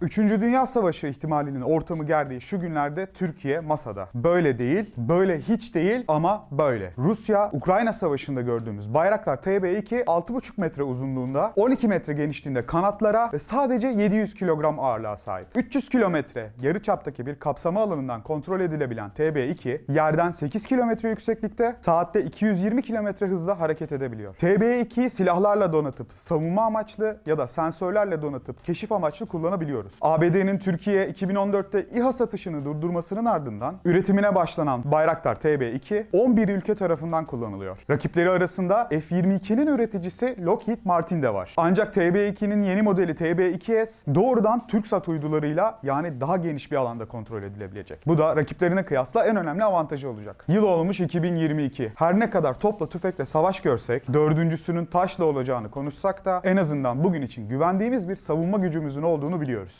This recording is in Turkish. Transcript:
Üçüncü Dünya Savaşı ihtimalinin ortamı gerdiği şu günlerde Türkiye masada. Böyle değil, böyle hiç değil ama böyle. Rusya, Ukrayna Savaşı'nda gördüğümüz Bayraktar TB2 6,5 metre uzunluğunda, 12 metre genişliğinde kanatlara ve sadece 700 kilogram ağırlığa sahip. 300 kilometre yarı çaptaki bir kapsama alanından kontrol edilebilen TB2 yerden 8 kilometre yükseklikte saatte 220 kilometre hızla hareket edebiliyor. TB2'yi silahlarla donatıp savunma amaçlı ya da sensörlerle donatıp keşif amaçlı kullanabiliyoruz. ABD'nin Türkiye 2014'te İHA satışını durdurmasının ardından üretimine başlanan Bayraktar TB2 11 ülke tarafından kullanılıyor. Rakipleri arasında F-22'nin üreticisi Lockheed Martin de var. Ancak TB2'nin yeni modeli TB2S doğrudan TürkSat uydularıyla yani daha geniş bir alanda kontrol edilebilecek. Bu da rakiplerine kıyasla en önemli avantajı olacak. Yıl olmuş 2022. Her ne kadar topla tüfekle savaş görsek, dördüncüsünün taşla olacağını konuşsak da en azından bugün için güvendiğimiz bir savunma gücümüzün olduğunu biliyoruz.